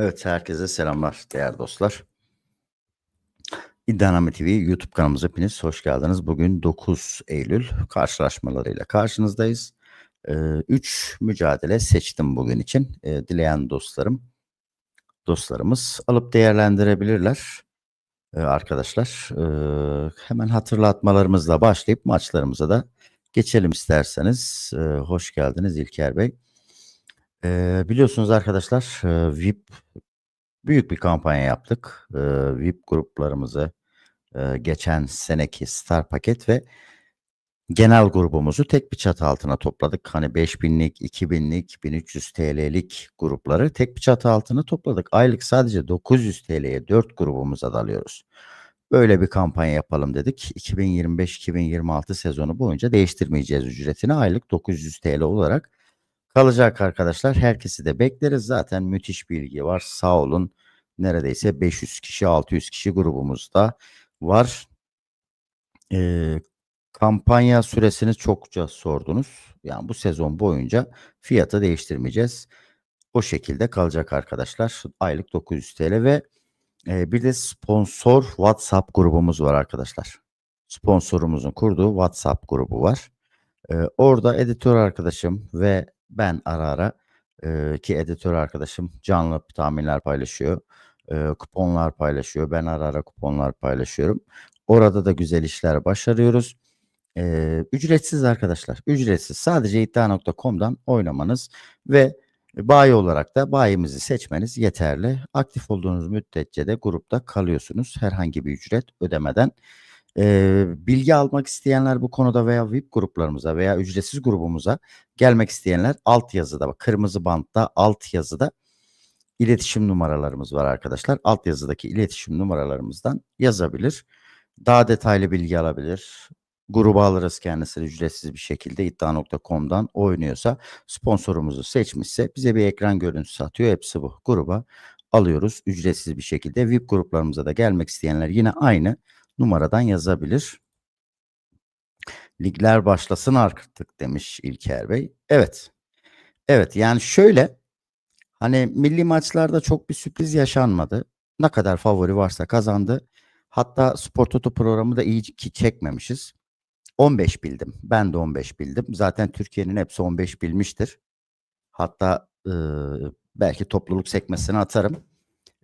Evet, herkese selamlar değerli dostlar. İddianame TV YouTube kanalımıza hepiniz hoş geldiniz. Bugün 9 Eylül karşılaşmalarıyla karşınızdayız. 3 mücadele seçtim bugün için. Eee, dileyen dostlarım, dostlarımız alıp değerlendirebilirler. Eee, arkadaşlar, eee, hemen hatırlatmalarımızla başlayıp maçlarımıza da geçelim isterseniz. Eee, hoş geldiniz İlker Bey. Eee, biliyorsunuz arkadaşlar, eee, VIP büyük bir kampanya yaptık. Eee, VIP gruplarımızı, eee, geçen seneki Star paket ve genel grubumuzu tek bir çatı altına topladık. Hani 5000'lik, 2000'lik, 1300 TL'lik grupları tek bir çatı altına topladık. Aylık sadece 900 TL'ye 4 grubumuza dalıyoruz. Böyle bir kampanya yapalım dedik. 2025-2026 sezonu boyunca değiştirmeyeceğiz ücretini. Aylık 900 TL olarak kalacak arkadaşlar. Herkesi de bekleriz. Zaten müthiş bilgi var. Sağ olun. Neredeyse 500 kişi, 600 kişi grubumuzda var. Eee, kampanya süresini çokça sordunuz. Yani bu sezon boyunca fiyatı değiştirmeyeceğiz. O şekilde kalacak arkadaşlar. Aylık 900 TL ve eee, bir de sponsor WhatsApp grubumuz var arkadaşlar. Sponsorumuzun kurduğu WhatsApp grubu var. Eee, orada editör arkadaşım ve ben ara ara, eee, ki editör arkadaşım canlı tahminler paylaşıyor. Eee, kuponlar paylaşıyor. Ben ara ara kuponlar paylaşıyorum. Orada da güzel işler başarıyoruz. Eee, ücretsiz arkadaşlar. Ücretsiz. Sadece iddia.com'dan oynamanız ve bayi olarak da bayimizi seçmeniz yeterli. Aktif olduğunuz müddetçe de grupta kalıyorsunuz. Herhangi bir ücret ödemeden. Bilgi almak isteyenler bu konuda veya VIP gruplarımıza veya ücretsiz grubumuza gelmek isteyenler alt yazıda kırmızı bantta alt yazıda iletişim numaralarımız var arkadaşlar. Alt yazıdaki iletişim numaralarımızdan yazabilir. Daha detaylı bilgi alabilir. Gruba alırız kendisini ücretsiz bir şekilde iddia.com'dan oynuyorsa sponsorumuzu seçmişse bize bir ekran görüntüsü atıyor. Hepsi bu. Gruba alıyoruz ücretsiz bir şekilde. VIP gruplarımıza da gelmek isteyenler yine aynı numaradan yazabilir. Ligler başlasın artık demiş İlker Bey. Evet. Evet yani şöyle hani milli maçlarda çok bir sürpriz yaşanmadı. Ne kadar favori varsa kazandı. Hatta Spor Toto programı da iyi ki çekmemişiz. 15 bildim. Ben de 15 bildim. Zaten Türkiye'nin hepsi 15 bilmiştir. Hatta ııı, belki topluluk sekmesine atarım.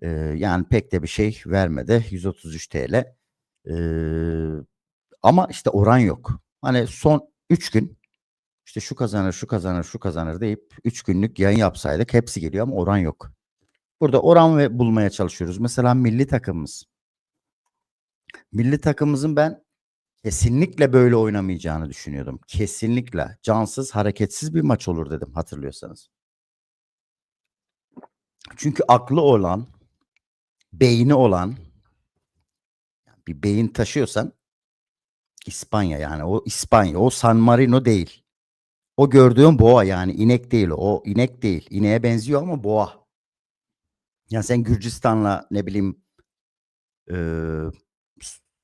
Eee, yani pek de bir şey vermedi. 133 TL. Ama işte oran yok. Hani son 3 gün işte şu kazanır, şu kazanır, şu kazanır deyip 3 günlük yayın yapsaydık hepsi geliyor ama oran yok. Burada oran ve bulmaya çalışıyoruz. Mesela milli takımımız. Milli takımımızın ben kesinlikle böyle oynamayacağını düşünüyordum. Kesinlikle. Cansız, hareketsiz bir maç olur dedim hatırlıyorsanız. Çünkü aklı olan, beyni olan bir beyin taşıyorsan İspanya yani o İspanya, o San Marino değil. O gördüğün boğa yani inek değil o. İnek değil. İneğe benziyor ama boğa. Ya sen Gürcistan'la ne bileyim eee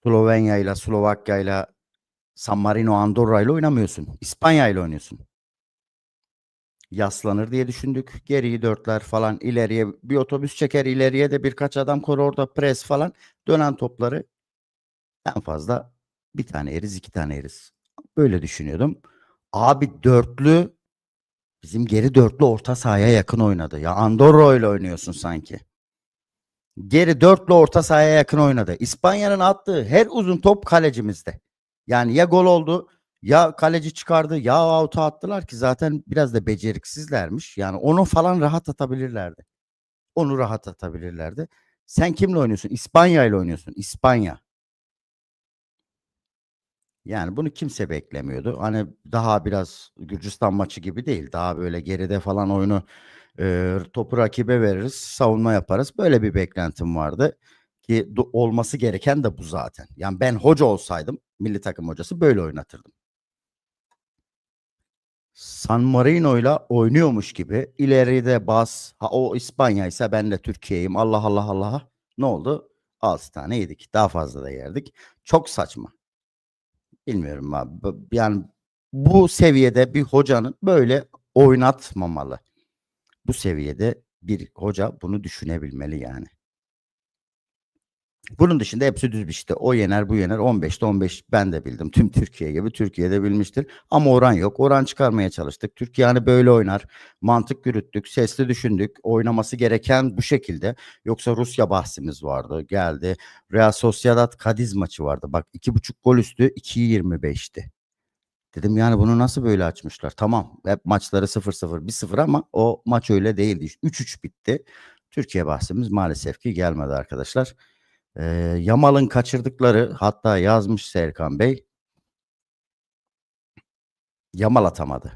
Slovenya'yla, Slovakya'yla, San Marino, Andorra'yla oynamıyorsun. İspanya'yla oynuyorsun. Yaslanır diye düşündük. Geriyi dörtler falan ileriye bir otobüs çeker ileriye de birkaç adam koru orada pres falan. Dönen topları en fazla bir tane yeriz, iki tane yeriz. Böyle düşünüyordum. Abi dörtlü bizim geri dörtlü orta sahaya yakın oynadı. Ya Andorra ile oynuyorsun sanki. Geri dörtlü orta sahaya yakın oynadı. İspanya'nın attığı her uzun top kalecimizde. Yani ya gol oldu ya kaleci çıkardı ya out'a attılar ki zaten biraz da beceriksizlermiş. Yani onu falan rahat atabilirlerdi. Onu rahat atabilirlerdi. Sen kimle oynuyorsun? İspanya ile oynuyorsun. İspanya. Yani bunu kimse beklemiyordu. Hani daha biraz Gürcistan maçı gibi değil. Daha böyle geride falan oyunu eee, topu rakibe veririz, savunma yaparız. Böyle bir beklentim vardı ki olması gereken de bu zaten. Yani ben hoca olsaydım, milli takım hocası böyle oynatırdım. San Marino'yla oynuyormuş gibi ileride bas. Ha o İspanya ise ben de Türkiye'yim. Allah Allah Allah. Ne oldu? 6 tane yedik. Daha fazla da yerdik. Çok saçma. Bilmiyorum abi. Yani bu seviyede bir hocanın böyle oynatmamalı. Bu seviyede bir hoca bunu düşünebilmeli yani. Bunun dışında hepsi düz işte. O yener bu yener. 15'te 15 ben de bildim. Tüm Türkiye gibi Türkiye'de bilmiştir. Ama oran yok. Oran çıkarmaya çalıştık. Türkiye hani böyle oynar. Mantık yürüttük. Sesli düşündük. Oynaması gereken bu şekilde. Yoksa Rusya bahsimiz vardı. Geldi. Real Sociedad Cadiz maçı vardı. Bak 2.5 gol üstü 2.25'ti. Dedim yani bunu nasıl böyle açmışlar? Tamam hep maçları 0-0 1-0 ama o maç öyle değildi. 3-3 bitti. Türkiye bahsimiz maalesef ki gelmedi arkadaşlar. Ee, Yamal'ın kaçırdıkları hatta yazmış Serkan Bey. Yamal atamadı.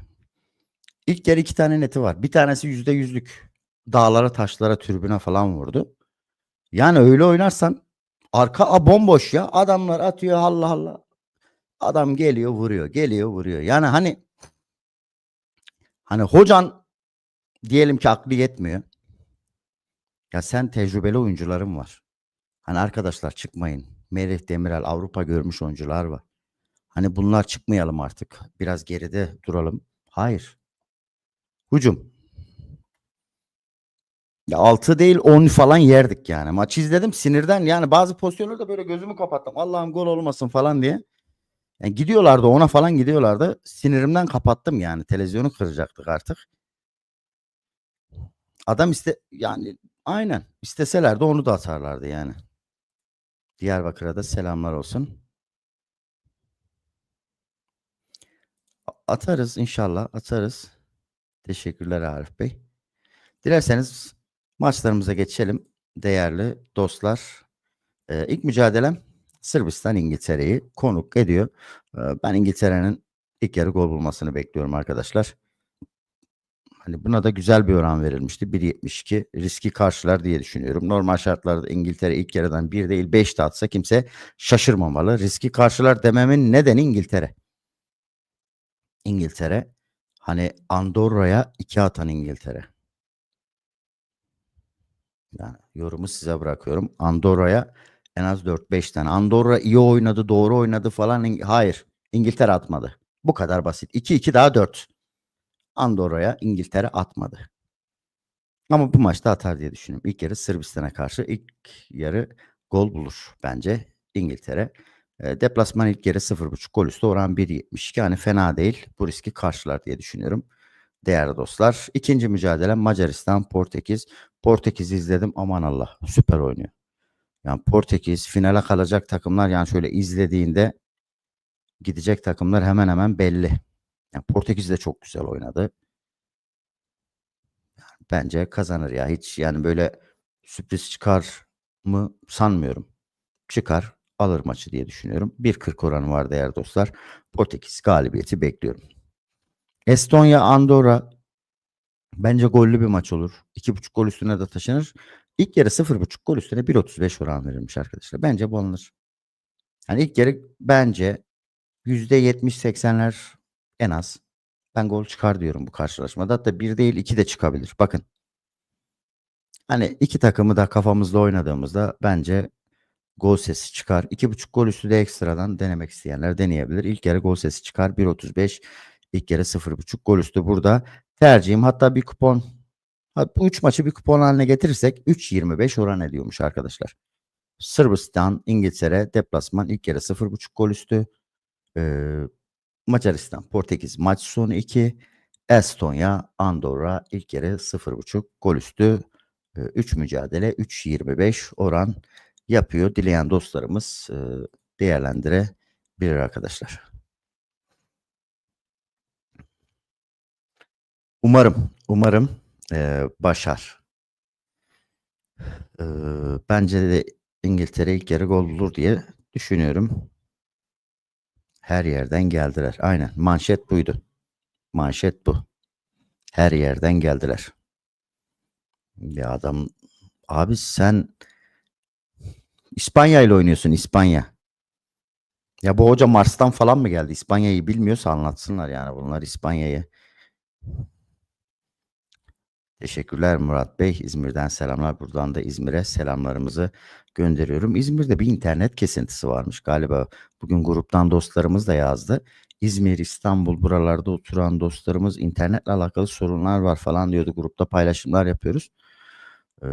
İlk yarı iki tane neti var. Bir tanesi yüzde yüzlük. Dağlara, taşlara, türbüne falan vurdu. Yani öyle oynarsan arka a, bomboş ya. Adamlar atıyor Allah Allah. Adam geliyor vuruyor. Geliyor vuruyor. Yani hani hani hocan diyelim ki aklı yetmiyor. Ya sen tecrübeli oyuncuların var. Hani arkadaşlar çıkmayın. Merih Demiral Avrupa görmüş oyuncular var. Hani bunlar çıkmayalım artık. Biraz geride duralım. Hayır. Hücum. Ya 6 değil 10 falan yerdik yani. Maçı izledim sinirden yani bazı pozisyonlarda böyle gözümü kapattım. Allah'ım gol olmasın falan diye. Yani gidiyorlardı ona falan gidiyorlardı. Sinirimden kapattım yani. Televizyonu kıracaktık artık. Adam iste yani aynen isteselerdi onu da atarlardı yani. Diyarbakır'a da selamlar olsun. Atarız inşallah atarız. Teşekkürler Arif Bey. Dilerseniz maçlarımıza geçelim değerli dostlar. Ee, ilk mücadelem Sırbistan İngiltere'yi konuk ediyor. Ee, ben İngiltere'nin ilk yarı gol bulmasını bekliyorum arkadaşlar. Hani buna da güzel bir oran verilmişti. 1.72 riski karşılar diye düşünüyorum. Normal şartlarda İngiltere ilk yarıdan 1 değil 5 de atsa kimse şaşırmamalı. Riski karşılar dememin nedeni İngiltere. İngiltere hani Andorra'ya 2 atan İngiltere. Yani yorumu size bırakıyorum. Andorra'ya en az 4-5 tane. Andorra iyi oynadı, doğru oynadı falan. Hayır. İngiltere atmadı. Bu kadar basit. 2-2 daha 4. Andorra'ya İngiltere atmadı. Ama bu maçta atar diye düşünüyorum. İlk yarı Sırbistan'a karşı ilk yarı gol bulur bence İngiltere. E, deplasman ilk yarı 0.5 gol üstü oran 1.72. Hani fena değil. Bu riski karşılar diye düşünüyorum. Değerli dostlar. İkinci mücadele Macaristan Portekiz. Portekiz izledim. Aman Allah süper oynuyor. Yani Portekiz finale kalacak takımlar yani şöyle izlediğinde gidecek takımlar hemen hemen belli. Yani Portekiz de çok güzel oynadı. Bence kazanır ya. Hiç yani böyle sürpriz çıkar mı sanmıyorum. Çıkar alır maçı diye düşünüyorum. 1.40 oranı var değerli dostlar. Portekiz galibiyeti bekliyorum. Estonya Andorra bence gollü bir maç olur. 2.5 gol üstüne de taşınır. İlk yarı 0.5 gol üstüne 1.35 oran verilmiş arkadaşlar. Bence bu alınır. Yani ilk yarı bence %70-80'ler en az. Ben gol çıkar diyorum bu karşılaşmada. Hatta bir değil iki de çıkabilir. Bakın. Hani iki takımı da kafamızda oynadığımızda bence gol sesi çıkar. 2.5 gol üstü de ekstradan denemek isteyenler deneyebilir. İlk yarı gol sesi çıkar. 1.35 ilk yarı 0.5 gol üstü burada. Tercihim hatta bir kupon bu üç maçı bir kupon haline getirirsek 3.25 oran ediyormuş arkadaşlar. Sırbistan, İngiltere, deplasman ilk yarı 0.5 gol üstü. Ee, Macaristan, Portekiz maç sonu 2. Estonya, Andorra ilk yarı 0.5 gol üstü. 3 mücadele 3.25 oran yapıyor. Dileyen dostlarımız e, değerlendirebilir arkadaşlar. Umarım, umarım e, başar. E, bence de İngiltere ilk yarı gol bulur diye düşünüyorum. Her yerden geldiler. Aynen. Manşet buydu. Manşet bu. Her yerden geldiler. Ya adam abi sen İspanya ile oynuyorsun İspanya. Ya bu hoca Mars'tan falan mı geldi? İspanya'yı bilmiyorsa anlatsınlar yani bunlar İspanya'yı. Teşekkürler Murat Bey. İzmir'den selamlar. Buradan da İzmir'e selamlarımızı gönderiyorum. İzmir'de bir internet kesintisi varmış galiba. Bugün gruptan dostlarımız da yazdı. İzmir, İstanbul buralarda oturan dostlarımız internetle alakalı sorunlar var falan diyordu. Grupta paylaşımlar yapıyoruz. Eee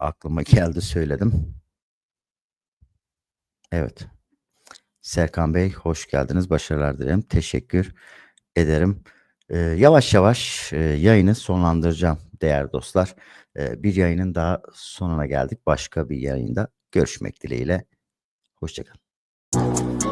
aklıma geldi söyledim. Evet. Serkan Bey hoş geldiniz. Başarılar dilerim. Teşekkür ederim. Eee, yavaş yavaş, eee, yayını sonlandıracağım değerli dostlar. Eee, bir yayının daha sonuna geldik. Başka bir yayında görüşmek dileğiyle. Hoşça kalın.